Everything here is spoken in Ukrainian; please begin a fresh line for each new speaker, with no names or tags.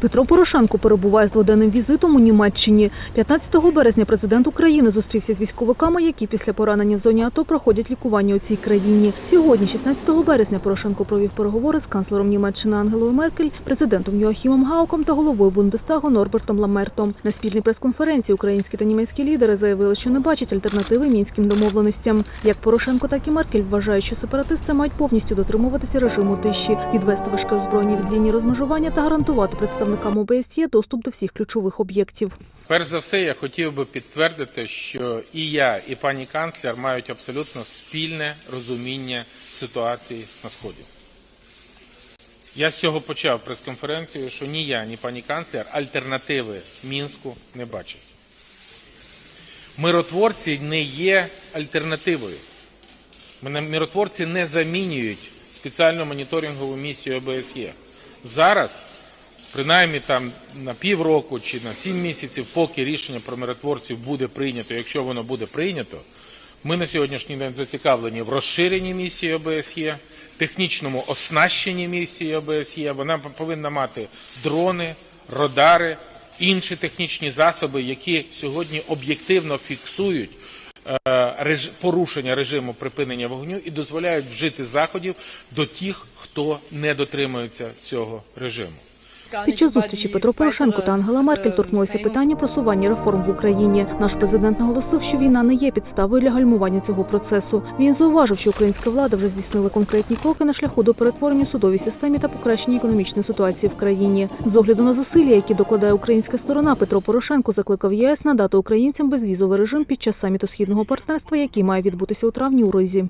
Петро Порошенко перебуває з дводенним візитом у Німеччині. 15 березня президент України зустрівся з військовиками, які після поранення в зоні АТО проходять лікування у цій країні. Сьогодні, 16 березня, Порошенко провів переговори з канцлером Німеччини Ангелою Меркель, президентом Йоахімом Гауком та головою Бундестагу Норбертом Ламертом. На спільній прес-конференції українські та німецькі лідери заявили, що не бачать альтернативи мінським домовленостям. Як Порошенко, так і Меркель вважають, що сепаратисти мають повністю дотримуватися режиму тиші, відвести важке озброєння від лінії розмежування та гарантувати представникам ОБСЄ доступ до всіх ключових об'єктів.
Перш за все, я хотів би підтвердити, що і я, і пані канцлер мають абсолютно спільне розуміння ситуації на сході. Я з цього почав прес-конференцію, що ні я, ні пані канцлер альтернативи мінську не бачать. Миротворці не є альтернативою. Миротворці не замінюють спеціальну моніторингову місію ОБСЄ. Зараз принаймні там на півроку чи на сім місяців, поки рішення про миротворців буде прийнято, якщо воно буде прийнято, ми на сьогоднішній день зацікавлені в розширенні місії ОБСЄ, технічному оснащенні місії ОБСЄ. Вона повинна мати дрони, радари, інші технічні засоби, які сьогодні об'єктивно фіксують е, порушення режиму припинення вогню і дозволяють вжити заходів до тих, хто не дотримується цього режиму.
Під час зустрічі Петро Порошенко та Ангела Меркель торкнулися питання просування реформ в Україні. Наш президент наголосив, що війна не є підставою для гальмування цього процесу. Він зауважив, що українська влада вже здійснила конкретні кроки на шляху до перетворення судовій системі та покращення економічної ситуації в країні. З огляду на зусилля, які докладає українська сторона, Петро Порошенко закликав ЄС надати українцям безвізовий режим під час саміту східного партнерства, який має відбутися у травні у Ризі.